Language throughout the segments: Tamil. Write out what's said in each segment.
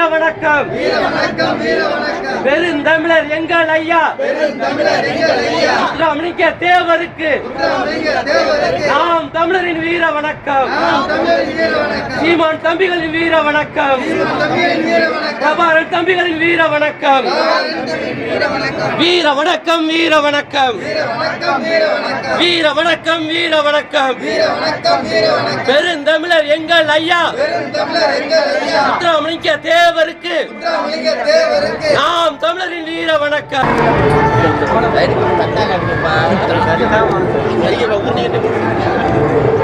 வீர வணக்கம் பெருந்தமிழர் எங்கள் ஐயா. முத்துராமலிங்க தேவருக்கு. நாம் தமிழரின் வீர வணக்கம் சீமான் தம்பிகளின் வீர வணக்கம் பிரபாரன் தம்பிகளின் வீர வணக்கம் வீர வணக்கம் வீர வணக்கம் வீர வணக்கம் வீர வணக்கம் பெருந்தமிழர் எங்கள் ஐயா முத்துராமலிங்க தேவருக்கு நாம் தமிழரின் வீர வணக்கம் ஐயா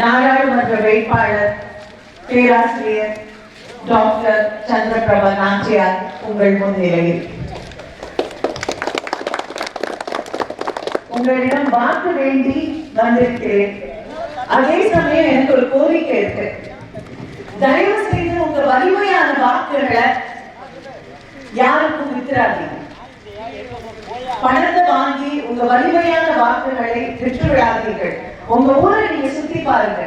நாடாளுமன்ற வேட்பாளர் பேராசிரியர் டாக்டர் சந்திரபிரபா நாச்சியார் உங்கள் முன்னிலையில். உங்களிடம் வாக்கு வேண்டி வந்திருக்கிறேன். அதே சமயம் எனக்கு ஒரு கோரிக்கை இருக்கு. தயவு செய்து உங்க வலிமையான வாக்குகளை யாருக்கும் வித்துறாதீங்க பணத்தை வாங்கி உங்க வலிமையான வாக்குகளை விற்று விடாதீர்கள் உங்க ஊரை நீங்க சுத்தி பாருங்க.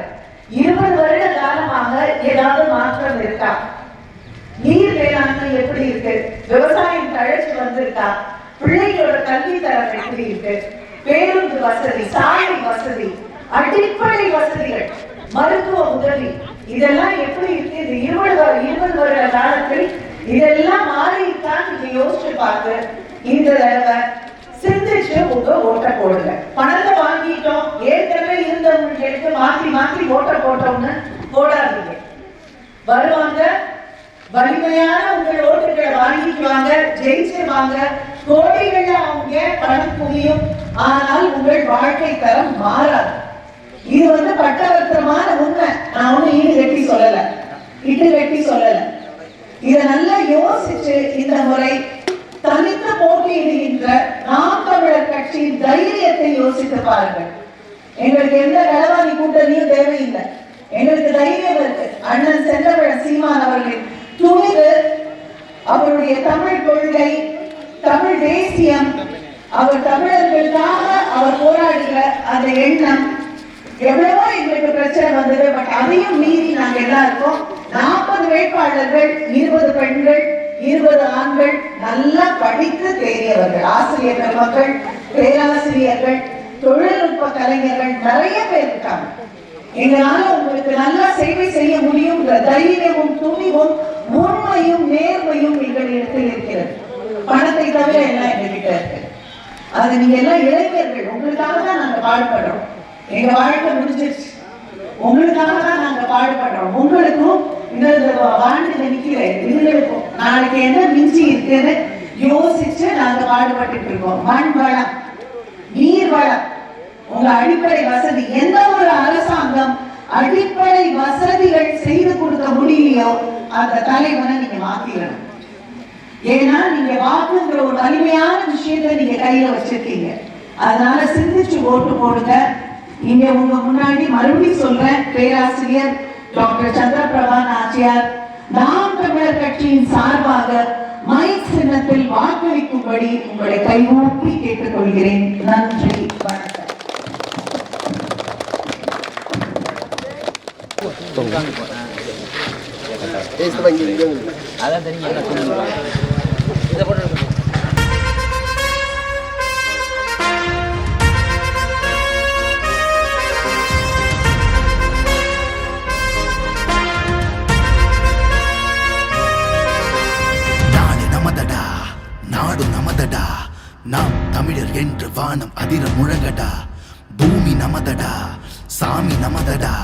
இருபது வருட காலமாக ஏதாவது மாற்றம் இருக்கா? நீர் வேளாண்மை எப்படி இருக்கு? விவசாயம் தழைச்சு வந்திருக்கா? பிள்ளைகளோட கல்வி தரம் எப்படி இருக்கு? பேருந்து வசதி சாலை வசதி அடிப்படை வசதிகள் மருத்துவ உதவி இதெல்லாம் எப்படி இருக்கு? இது இருபது இருபது வருட காலத்தில் இதெல்லாம் மாறி தான் நீங்க யோசிச்சு பார்த்து இந்த தடவை சிந்திச்சு உங்க ஓட்டை போடுங்க. பணத்தை வாங்கிட்டோம் ஏற்கனவே இருந்தவங்களுக்கு மாத்தி மாத்தி ஓட்டை போட்டோம்னு போடாதீங்க. வருவாங்க வலிமையான உங்கள் ஓட்டுகளை வாங்கிக்குவாங்க ஜெயிச்சு வாங்க. கோடிகள்ல அவங்க பணம் குவியும் ஆனால் உங்கள் வாழ்க்கை தரம் மாறாது. இது வந்து பட்டவர்த்தமான உண்மை. நான் ஒண்ணு ஈடு கட்டி சொல்லல. இட்டு கட்டி சொல்லல. இதை நல்லா யோசிச்சு இந்த முறை தனித்து போட்டியிடுகின்ற நாம் தமிழர் கட்சியின் தைரியத்தை யோசித்து பாருங்கள். எங்களுக்கு எந்த களவாணி கூட்டணியும் தேவையில்லை. எங்களுக்கு தைரியம் இருக்கு. அண்ணன் செந்தமிழ சீமான் அவர்களின் துணிவு அவருடைய தமிழ் கொள்கை தமிழ் தேசியம் அவர் தமிழர்களுக்காக அவர் போராடுகிற அந்த எண்ணம் எவ்வளவோ எங்களுக்கு பிரச்சனை வந்தது பட் அதையும் மீறி நாங்க எல்லாருக்கும். நாற்பது வேட்பாளர்கள் இருபது பெண்கள் இருபது ஆண்கள் நல்லா படித்து தேறியவர்கள் ஆசிரியர் பெருமக்கள் பேராசிரியர்கள் தொழில்நுட்ப கலைஞர்கள் நிறைய பேர் இருக்காங்க. எங்களால உங்களுக்கு நல்லா சேவை செய்ய முடியும் தைரியமும் துணிவும் உண்மையும் நேர்மையும் எங்களிடத்தில் இருக்கிறது. பணத்தை தவிர எல்லாம் எங்ககிட்ட இருக்கு. அது நீங்க எல்லாம் இளைஞர்கள் உங்களுக்காக தான் நாங்க பாடுபடுறோம். எங்க வாழ்க்கை முடிஞ்சிருச்சு. உங்களுக்காக தான் நாங்க பாடுபடுறோம். உங்களுக்கும் இந்த வாழ்ந்து நிக்கிற இதுகளுக்கும் நாளைக்கு என்ன மிஞ்சி இருக்குன்னு யோசிச்சு நாங்க பாடுபட்டு இருக்கோம். மண் வளம் நீர் வளம் உங்க அடிப்படை வசதி எந்த ஒரு அரசாங்கம் அடிப்படை வசதிகள் செய்து கொடுக்க முடியலையோ அந்த தலைவனை நீங்க மாத்திடணும் ஏன்னா நீங்க வாக்குங்கிற ஒரு வலிமையான விஷயத்தை நீங்க கையில வச்சிருக்கீங்க. அதனால சிந்திச்சு ஓட்டு போடுங்க. இங்க உங்க முன்னாடி மறுபடியும் சொல்றேன் பேராசிரியர் டாக்டர் சந்திரபிரபா நாச்சியார் நாம் தமிழர் கட்சியின் சார்பாக மைக் சின்னத்தில் வாக்களிக்கும்படி உங்களை கைகூப்பி கேட்டுக்கொள்கிறேன். நன்றி வணக்கம். நாடு வானம் அதிர முழங்கடா. பூமி நமதடா. சாமி நமதடா.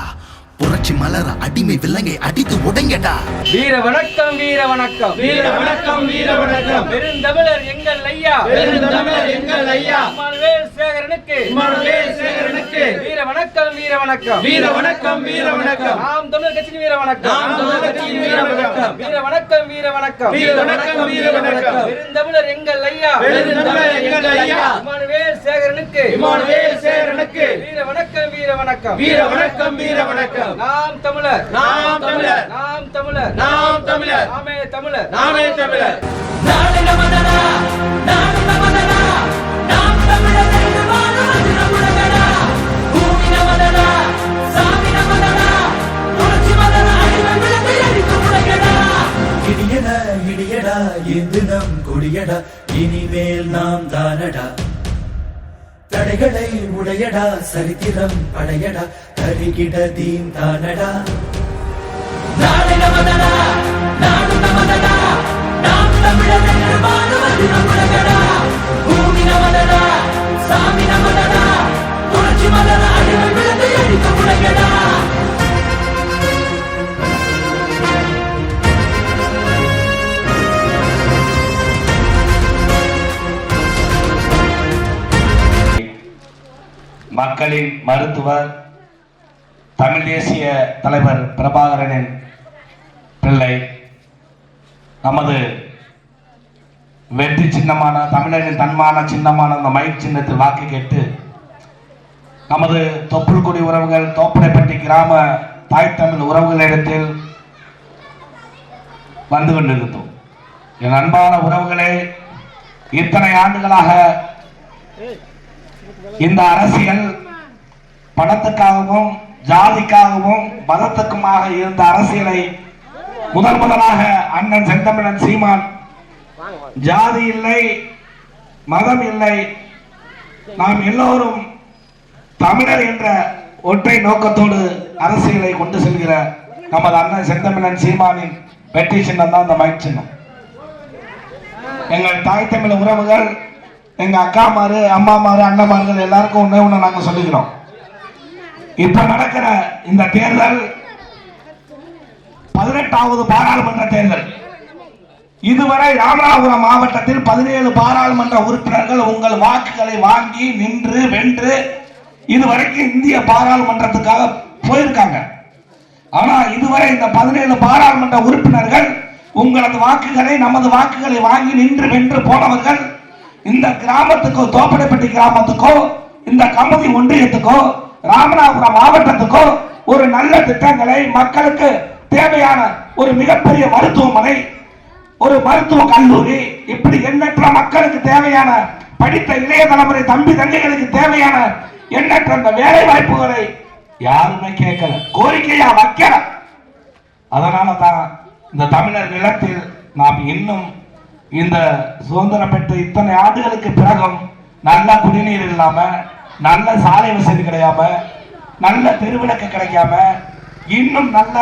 புரட்சி மலர அடிமை விலங்கை அடித்து உடைங்கடா வீர வணக்கம் வீர வணக்கம் வீர வணக்கம் வீர வணக்கம் பெருந்தமிழர் எங்கள் ஐயா பெருந்தமிழர் எங்கள் ஐயா இம்மானுவேல் சேகரனுக்கு இம்மானுவேல் சேகரனுக்கு வீர வணக்கம் வீர வணக்கம் வீர வணக்கம் வீர வணக்கம் நாம் தமிழர் கட்சியின் வீர வணக்கம் நாம் தமிழர் கட்சியின் வீர வணக்கம். வீர வணக்கம் வீர வணக்கம் வீர வணக்கம் வீர வணக்கம் பெருந்தமிழர் எங்கள் ஐயா பெருந்தமிழர் எங்கள் ஐயா இம்மானுவேல் சேகரனுக்கு இம்மானுவேல் சேகரனுக்கு வீர வணக்கம் வீர வணக்கம் வீர வணக்கம் வீர வணக்கம் நாம் தமிழர். நாம் தமிழர். நாம் தமிழர். நாம் தமிழர். நாமே தமிழர். நாமே தமிழர். நாடு நமதடா நாடு நமதடா நாம் தமிழர் என்று வாழ்வது நம்முடையடா பூமி நமதடா சாமி நமதடா புரட்சி மலர அடிமை விளக்கை அடிக்கும் உடையடா இடியடா இடியடா இது நம் கொடியடா இனிமேல் நாம் தானடா? தடைகளை உடையடா சரித்திரம் படையடா தருகிட தீம் தானடா. நாடு நமதடா நாடு நமதடா. மக்களின் மருத்துவர் தமிழ் தேசிய தலைவர் பிரபாகரனின் பிள்ளை நமது வெற்றி சின்னமான தமிழரின் தன்மான சின்னமான அந்த மயிர் சின்னத்தில் வாக்கு கேட்டு நமது தொப்புள்குடி உறவுகள் தோப்படைப்பட்டி கிராம தாய் தமிழ் உறவுகளிடத்தில் வந்து கொண்டிருந்தோம். என் அன்பான உறவுகளே இத்தனை ஆண்டுகளாக இந்த அரசியல் பணத்துக்காகவும் ஜாதிக்காகவும் மதத்துக்குமாக இருந்த அரசியலை முதல் முதலாக அண்ணன் செந்தமிழன் சீமான் ஜாதி இல்லை மதம் இல்லை நாம் எல்லோரும் தமிழர் என்ற ஒற்றை நோக்கத்தோடு அரசியலை கொண்டு செல்கிற நமது அண்ணன் செந்தமிழன் சீமானின் வெற்றி சின்னம் தான் இந்த மயிற் சின்னம். எங்கள் தாய் தமிழ் உறவுகள் எங்க மாறு அண்ணன் மாறுகள் எல்லாருக்கும் ஒன்று ஒன்று நாங்கள் சொல்லிக்கிறோம். இப்ப நடக்கிற இந்த தேர்தல் பதினெட்டாவது பாராளுமன்ற தேர்தல். இதுவரை ராமநாதபுரம் மாவட்டத்தில் பதினேழு பாராளுமன்ற உறுப்பினர்கள் உங்கள் வாக்குகளை வாங்கி நின்று வென்று இதுவரைக்கும் இந்திய பாராளுமன்றத்துக்காக போயிருக்காங்க. ஆனா இதுவரை இந்த பதினேழு பாராளுமன்ற உறுப்பினர்கள் உங்களது வாக்குகளை நமது வாக்குகளை வாங்கி நின்று வென்று போனவர்கள் இந்த கிராமத்துக்கோ தோப்படைப்பட்டி கிராமத்துக்கோ இந்த கமதி ஒன்றியத்துக்கோ ராமநாதபுரம் மாவட்டத்துக்கும் ஒரு நல்ல திட்டங்களை மக்களுக்கு தேவையான ஒரு மிகப்பெரிய மருத்துவமனை ஒரு மருத்துவ கல்லூரி இப்படி எண்ணற்ற மக்களுக்கு தேவையான படித்த இளைய தலைமுறை தம்பி தங்கைகளுக்கு தேவையான எண்ணற்ற அந்த வேலை வாய்ப்புகளை யாருமே கேட்கல கோரிக்கையா வைக்கல. அதனால தான் இந்த தமிழர் நிலத்தில் நாம் இன்னும் இந்த சுதந்திரம் பெற்று இத்தனை ஆண்டுகளுக்கு பிறகும் நல்ல குடிநீர் இல்லாம நல்ல சாலை வசதி கிடையாம நல்ல தெருவிளக்கு கிடைக்காம இன்னும் நல்ல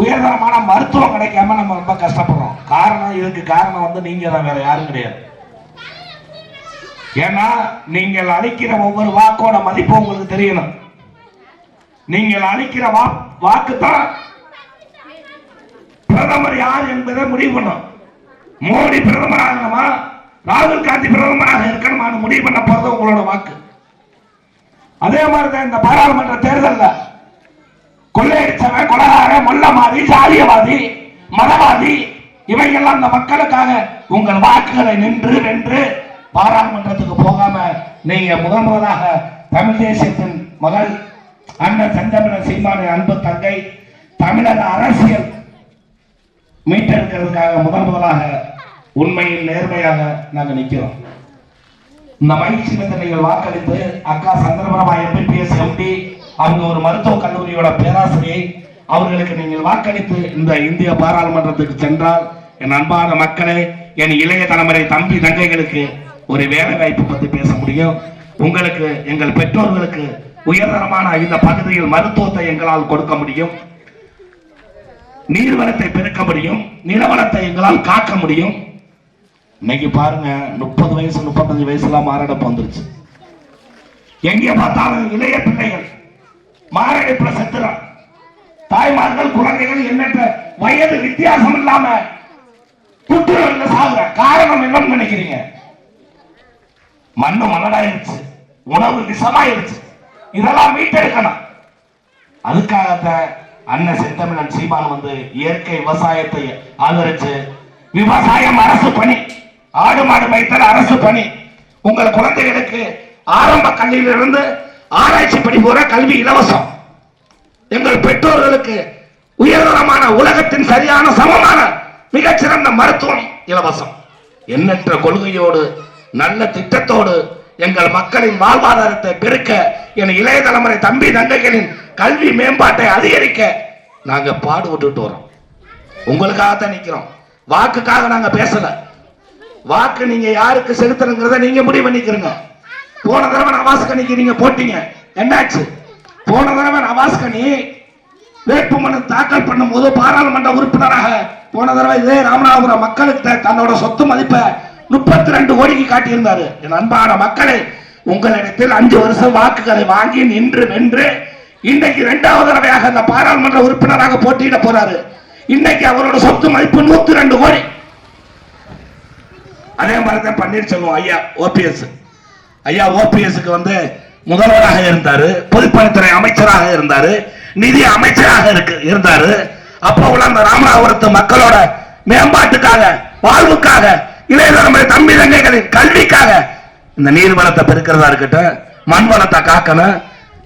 உயர்தரமான மருத்துவம் கிடைக்காம நம்ம ரொம்ப கஷ்டப்படுறோம். காரணம் இதுக்கு காரணம் வந்து நீங்க தான் வேற யாரும் கிடையாது. ஏன்னா நீங்கள் அளிக்கிற ஒவ்வொரு வாக்கோட மதிப்பு உங்களுக்கு தெரியணும். நீங்கள் அளிக்கிற வா வாக்கு தான் பிரதமர் யார் என்பதை முடிவு பண்ணும் மோடி பிரதமர் ஆகணுமா ராகுல் காந்தி பிரதமராக இருக்கணுமான்னு முடிவு பண்ண போறது உங்களோட வாக்கு. அதே மாதிரி தான் இந்த பாராளுமன்ற தேர்தல்ல. கொள்ளையடிச்சவன் கொலகாரன் மொல்லமாதி ஜாதியவாதி மதவாதி இவையெல்லாம் இந்த மக்களுக்காக உங்கள் வாக்குகளை நின்று நின்று பாராளுமன்றத்துக்கு போகாம நீங்க முதன் முதலாக தமிழ் தேசியத்தின் மகள் அண்ணன் செந்தமிழன் சீமானின் அன்பு தங்கை தமிழக அரசியல் மீட்டெடுக்கிறதுக்காக முதன் முதலாக உண்மையில் நேர்மையாக நாங்கள் நிற்கிறோம் இந்த மகிழ்ச்சி வந்து நீங்கள் வாக்களித்து அக்கா சந்திரபிரபா எம்பிபிஎஸ் எம்டி அவங்க ஒரு மருத்துவ கல்லூரியோட பேராசிரியை அவர்களுக்கு நீங்கள் வாக்களித்து இந்த இந்திய பாராளுமன்றத்துக்கு சென்றால் என் அன்பான மக்களே என் இளைய தலைமுறை தம்பி தங்கைகளுக்கு ஒரு வேலை வாய்ப்பு பத்தி பேச முடியும். உங்களுக்கு எங்கள் பெற்றோர்களுக்கு உயர்தரமான இந்த பகுதியில் மருத்துவத்தை எங்களால் கொடுக்க முடியும். நீர்வளத்தை பெருக்க முடியும். நிலவளத்தை எங்களால் காக்க முடியும். இன்னைக்கு பாருங்க முப்பது வயசு முப்பத்தஞ்சு வயசுலாம் மாரடைப்பு வந்துருச்சு. எங்க பார்த்தாலும் இளைய பிள்ளைகள் மாரடைப்புல செத்துறான் தாய்மார்கள் குழந்தைகள் எண்ணற்ற வயது வித்தியாசம் இல்லாம புற்றுநோயில சாகுற காரணம் என்னன்னு நினைக்கிறீங்க? மண்ணு மலடாயிருச்சு உணவு விஷமாயிருச்சு. இதெல்லாம் மீட்டெடுக்கணும். அதுக்காகத்தான் அண்ணன் செந்தமிழன் சீமான் வந்து இயற்கை விவசாயத்தை ஆதரிச்சு விவசாயம் அரசு பணி. ஆடு மாடு மேய்த்தல் அரசு பணி. உங்கள் குழந்தைகளுக்கு ஆரம்ப கல்வியிலிருந்து ஆராய்ச்சி படிப்பு வர கல்வி இலவசம். எங்கள் பெற்றோர்களுக்கு உயர்தரமான உலகத்தின் சரியான சமமான மிகச்சிறந்த மருத்துவம் இலவசம். எண்ணற்ற கொள்கையோடு நல்ல திட்டத்தோடு எங்கள் மக்களின் வாழ்வாதாரத்தை பெருக்க என் இளைய தலைமுறை தம்பி தங்கைகளின் கல்வி மேம்பாட்டை அதிகரிக்க நாங்கள் பாடுபட்டுட்டு வரோம். உங்களுக்காகத்தான் நிற்கிறோம் வாக்குக்காக நாங்கள் பேசலை. வாக்கு நீங்க யாருக்கு செலுத்தணுங்கிறத நீங்க முடிவு பண்ணிக்கிறீங்க. போன தடவை நவாஸ்கனிக்கு நீங்க போட்டீங்க. என்னாச்சு? போன தடவை நவாஸ்கனி வேட்புமனு தாக்கல் பண்ணும்போது பாராளுமன்ற உறுப்பினராக போன தடவை இதே ராமநாதபுரம் மக்களுக்கு தன்னோட சொத்து மதிப்பை முப்பத்தி ரெண்டு கோடிக்கு காட்டியிருந்தாரு. என் அன்பான மக்களை உங்களிடத்தில் அஞ்சு வருஷம் வாக்குகளை வாங்கி நின்று வென்று இன்னைக்கு இரண்டாவது தடவையாக அந்த பாராளுமன்ற உறுப்பினராக போட்டியிட போறாரு. இன்னைக்கு அவரோட சொத்து மதிப்பு நூத்தி ரெண்டு கோடி. அதே மாதிரி தான் பன்னீர்செல்வம் ஐயா ஓபிஎஸ். ஐயா ஓபிஎஸ்க்கு வந்து முதல்வராக இருந்தாரு பொதுப்பணித்துறை அமைச்சராக இருந்தாரு நிதி அமைச்சராக இருக்கு இருந்தாரு. அப்போ உள்ள அந்த ராமநாதபுரத்து மக்களோட மேம்பாட்டுக்காக வாழ்வுக்காக இளைய தலைமுறை தம்பி தங்கைகளின் கல்விக்காக இந்த நீர் வளத்தை பெருக்கிறதா இருக்கட்டும் மண் வளத்தை காக்கணும்.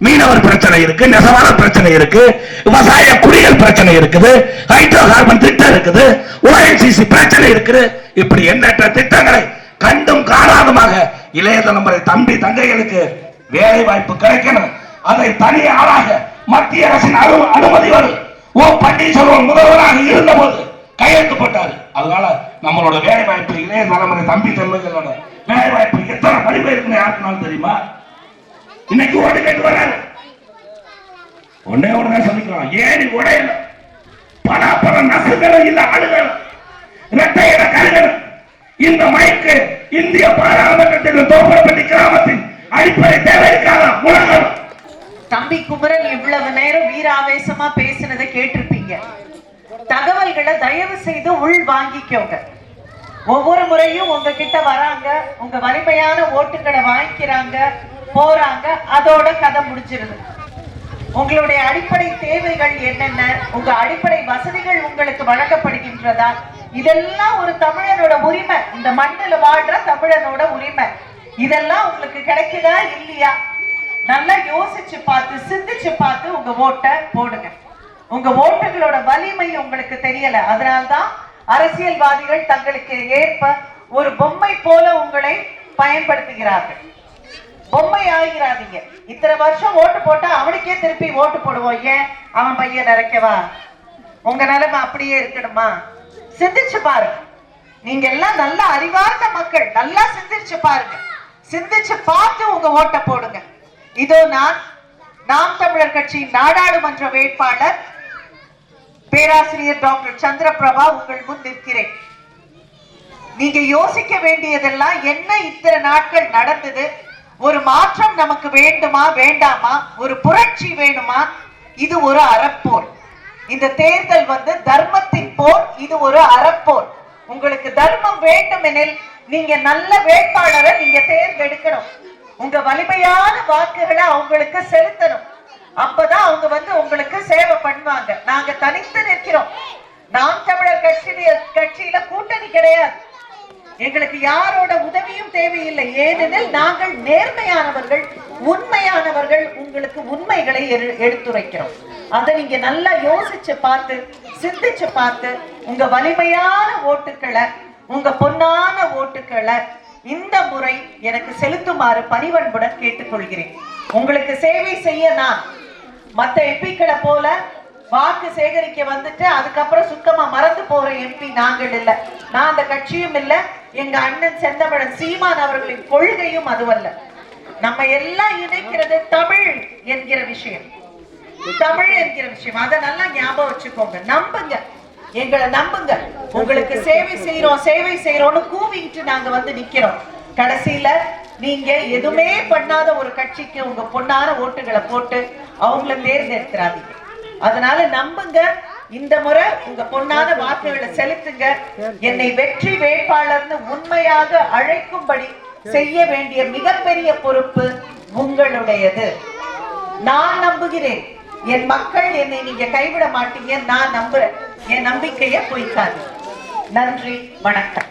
மீனவர் பிரச்சனை இருக்கு நெசவாளர் பிரச்சனை இருக்கு விவசாய குடிகள் பிரச்சனை இருக்குது ஹைட்ரோ கார்பன் திட்டம் இருக்குது ஓஎன்சிசி பிரச்சனை இருக்குது. இப்படி எண்ணற்ற திட்டங்களை கண்டும் காணாதமாக இளைய தலைமுறை தம்பி தங்கைகளுக்கு வேலை வாய்ப்பு கிடைக்கணும். அதை தனி ஆளாக மத்திய அரசின் அனு- அனுமதி வரும் ஓ பன்னீர்செல்வம் முதல்வராக இருந்த போது கையெழுத்து போட்டாரு. அதனால நம்மளோட வேலை வாய்ப்பு இளைய தலைமுறை தம்பி தம்பிகளோட வேலை வாய்ப்பு எத்தனை படிப்பு இருக்குன்னு யாருக்குனாலும் தெரியுமா? இன்னைக்கு ஓட்டு கேட்டு வராரு. ஒன்னே ஒண்ணுதான் சொல்லிக்கலாம் ஏறி உடையல. பணப்பணம் நசுகளும் இல்ல ஆளுகள் இரட்டையிட கருகள் இந்த மயக்கு இந்திய பாராளுமன்றத்தில் தோப்பரப்பட்டி கிராமத்தின் அடிப்படை தேவைக்கான முழங்கும். தம்பி குமரன் இவ்வளவு நேரம் வீராவேசமா பேசினதை கேட்டிருப்பீங்க. தகவல்களை தயவு செய்து உள் வாங்கிக்கோங்க. ஒவ்வொரு முறையும் உங்ககிட்ட வராங்க உங்க வலிமையான ஓட்டுகளை வாங்கிக்கிறாங்க போறாங்க அதோட கதை முடிஞ்சிருது. உங்களுடைய அடிப்படை தேவைகள் என்னென்ன உங்க அடிப்படை வசதிகள் உங்களுக்கு வழங்கப்படுகின்றதா இதெல்லாம் ஒரு தமிழனோட உரிமை. இந்த மண்ணுல வாழ்ற தமிழனோட உரிமை. இதெல்லாம் உங்களுக்கு கிடைக்குதா இல்லையா? நல்லா யோசிச்சு பார்த்து சிந்திச்சு பார்த்து உங்க ஓட்டை போடுங்க. உங்க ஓட்டுகளோட வலிமை உங்களுக்கு தெரியல. அதனால்தான் அரசியல்வாதிகள் தங்களுக்கு ஏற்ப ஒரு பொம்மை போல உங்களை பயன்படுத்துகிறார்கள். பொம்மை ஆகிறாதீங்க இத்தனை வருஷம் ஓட்டு போட்டா அவனுக்கே திருப்பி ஓட்டு போடுவோம். ஏன்? அவன் பையன் நிறைக்கவா உங்க நிலைமை அப்படியே இருக்கணுமா? சிந்திச்சு பாருங்க. நீங்க எல்லாம் நல்ல அறிவார்ந்த மக்கள். நல்லா சிந்திச்சு பாருங்க. சிந்திச்சு பார்த்து உங்க ஓட்டை போடுங்க. இதோ நான் நாம் தமிழர் கட்சியின் நாடாளுமன்ற வேட்பாளர் பேராசிரியர் டாக்டர் சந்திரபிரபா உங்கள் முன் நிற்கிறேன். நீங்க யோசிக்க வேண்டியதெல்லாம் என்ன இத்தனை நாட்கள் நடந்தது? ஒரு மாற்றம் நமக்கு வேண்டுமா வேண்டாமா? ஒரு புரட்சி வேணுமா? இது ஒரு அறப்போர். இந்த தேர்தல் வந்து தர்மத்தின் போர் இது ஒரு அறப்போர். உங்களுக்கு தர்மம் வேண்டும் எனில் நீங்க நல்ல வேட்பாளரை நீங்க தேர்ந்தெடுக்கணும். உங்க வலிமையான வாக்குகளை அவங்களுக்கு செலுத்தணும். அப்பதான் அவங்க வந்து உங்களுக்கு சேவை பண்ணுவாங்க. நாங்க தனித்து நிற்கிறோம். நாம் தமிழர் கட்சி கட்சியில கூட்டணி கிடையாது. எங்களுக்கு யாரோட உதவியும் தேவையில்லை. ஏனெனில் நாங்கள் நேர்மையானவர்கள் உண்மையானவர்கள் உங்களுக்கு உண்மைகளை எடு- எடுத்துரைக்கிறோம். அதை நீங்க நல்லா யோசிச்சு பார்த்து சிந்திச்சு பார்த்து உங்க வலிமையான ஓட்டுக்களை உங்க பொன்னான ஓட்டுக்களை இந்த முறை எனக்கு செலுத்துமாறு பணிவன்புடன் கேட்டுக்கொள்கிறேன். உங்களுக்கு சேவை செய்ய நான் மத்த எம்பிக்களை போல வாக்கு சேகரிக்க வந்துட்டு அதுக்கப்புறம் சுத்தமா மறந்து போற எம்பி நாங்கள் இல்ல. நான் அந்த கட்சியும் இல்லை. எங்க அண்ணன் செந்தமிழன் சீமான் அவர்களின் கொள்கையும் அதுவல்ல. நம்ம எல்லாம் இணைக்கிறது தமிழ் என்கிற விஷயம். தமிழ் என்கிற விஷயம். அதை நல்லா ஞாபகம் வச்சுக்கோங்க. நம்புங்க. எங்களை நம்புங்க. உங்களுக்கு சேவை செய்யறோம் சேவை செய்யறோம்னு கூவிட்டு நாங்க வந்து நிக்கிறோம். கடைசியில நீங்க எதுவுமே பண்ணாத ஒரு கட்சிக்கு உங்க பொண்ணார ஓட்டுகளை போட்டு அவங்கள தேர்ந்தெடுத்துறாதீங்க. அதனால நம்புங்க. இந்த முறை உங்க பொண்ணாத வாக்குகளை செலுத்துங்க. என்னை வெற்றி வேட்பாளர்னு உண்மையாக அழைக்கும்படி செய்ய வேண்டிய மிகப்பெரிய பொறுப்பு உங்களுடையது. நான் நம்புகிறேன். என் மக்கள் என்னை நீங்க கைவிட மாட்டீங்க. நான் நம்புறேன். என் நம்பிக்கையை பொய்க்காது நன்றி. வணக்கம்.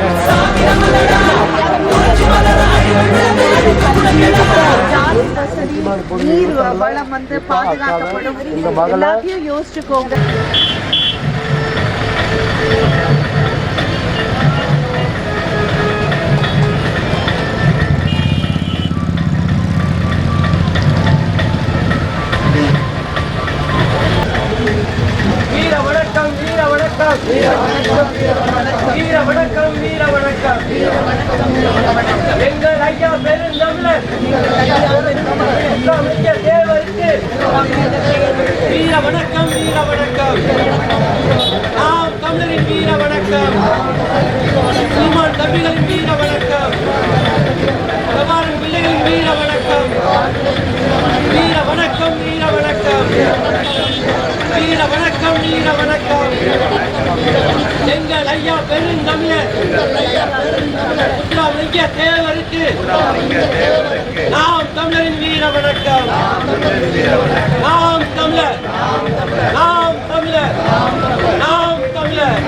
நீர் வளம் வந்து பாதுகாக்கப்படும் எல்லாத்தையும் யோசிச்சுக்கோங்க. வணக்கம் வீர வணக்கம். வீர வணக்கம் வீர வணக்கம். வீர வணக்கம் எங்கள் ஐயா பெருந்தமிழர். தேவருக்கு வீர வணக்கம் வீர வணக்கம். நாம் தமிழரின் வீர வணக்கம். சீமான் தம்பிகளின் வீர வணக்கம். பிரபாரன் பிள்ளைகளின் வீர வணக்கம். வீர வணக்கம் வீர வணக்கம். வீர வணக்கம் வீர வணக்கம். எங்கள் ஐயா பெருந்தமிழர். முத்துராமலிங்க தேவருக்கு. நாம் தமிழரின் வீர வணக்கம். நாம் தமிழர். நாம் தமிழர். நாம் தமிழர்.